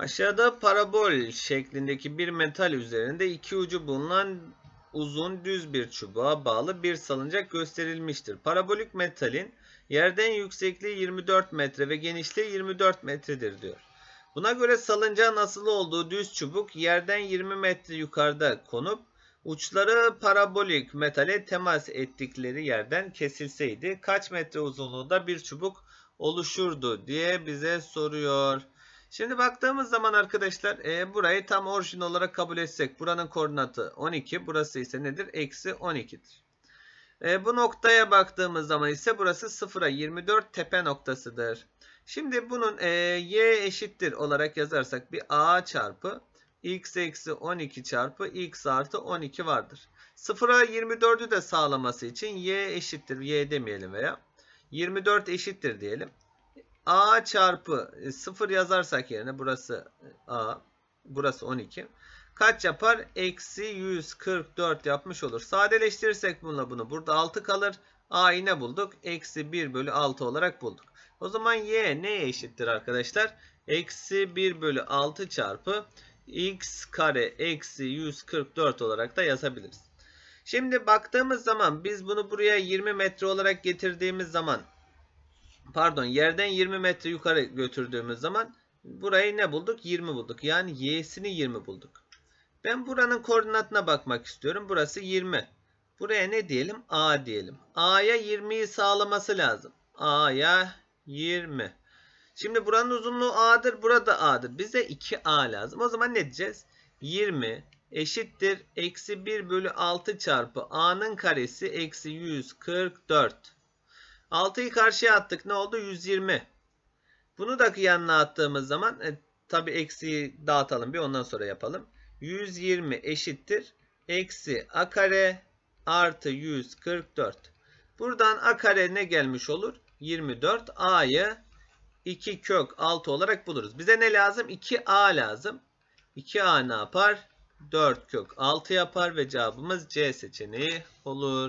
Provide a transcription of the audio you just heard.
Aşağıda parabol şeklindeki bir metal üzerinde iki ucu bulunan uzun düz bir çubuğa bağlı bir salıncak gösterilmiştir. Parabolik metalin yerden yüksekliği 24 metre ve genişliği 24 metredir diyor. Buna göre salıncağın asılı olduğu düz çubuk yerden 20 metre yukarıda konup uçları parabolik metale temas ettikleri yerden kesilseydi kaç metre uzunluğunda bir çubuk oluşurdu diye bize soruyor. Şimdi baktığımız zaman arkadaşlar e, burayı tam orijin olarak kabul etsek buranın koordinatı 12 burası ise nedir? Eksi 12'dir. E, bu noktaya baktığımız zaman ise burası 0'a 24 tepe noktasıdır. Şimdi bunun e, y eşittir olarak yazarsak bir a çarpı x eksi 12 çarpı x artı 12 vardır. 0'a 24'ü de sağlaması için y eşittir y demeyelim veya 24 eşittir diyelim. A çarpı 0 yazarsak yerine burası a burası 12 kaç yapar? Eksi 144 yapmış olur. Sadeleştirirsek bununla bunu burada 6 kalır. A'yı ne bulduk? Eksi 1 bölü 6 olarak bulduk. O zaman y neye eşittir arkadaşlar? Eksi 1 bölü 6 çarpı x kare eksi 144 olarak da yazabiliriz. Şimdi baktığımız zaman biz bunu buraya 20 metre olarak getirdiğimiz zaman pardon yerden 20 metre yukarı götürdüğümüz zaman burayı ne bulduk? 20 bulduk. Yani y'sini 20 bulduk. Ben buranın koordinatına bakmak istiyorum. Burası 20. Buraya ne diyelim? A diyelim. A'ya 20'yi sağlaması lazım. A'ya 20. Şimdi buranın uzunluğu A'dır. Burada A'dır. Bize 2A lazım. O zaman ne diyeceğiz? 20 eşittir. Eksi 1 bölü 6 çarpı A'nın karesi eksi 144. 6'yı karşıya attık. Ne oldu? 120. Bunu da yanına attığımız zaman e, tabi eksiyi dağıtalım bir ondan sonra yapalım. 120 eşittir. Eksi a kare artı 144. Buradan a kare ne gelmiş olur? 24. A'yı 2 kök 6 olarak buluruz. Bize ne lazım? 2A lazım. 2A ne yapar? 4 kök 6 yapar ve cevabımız C seçeneği olur.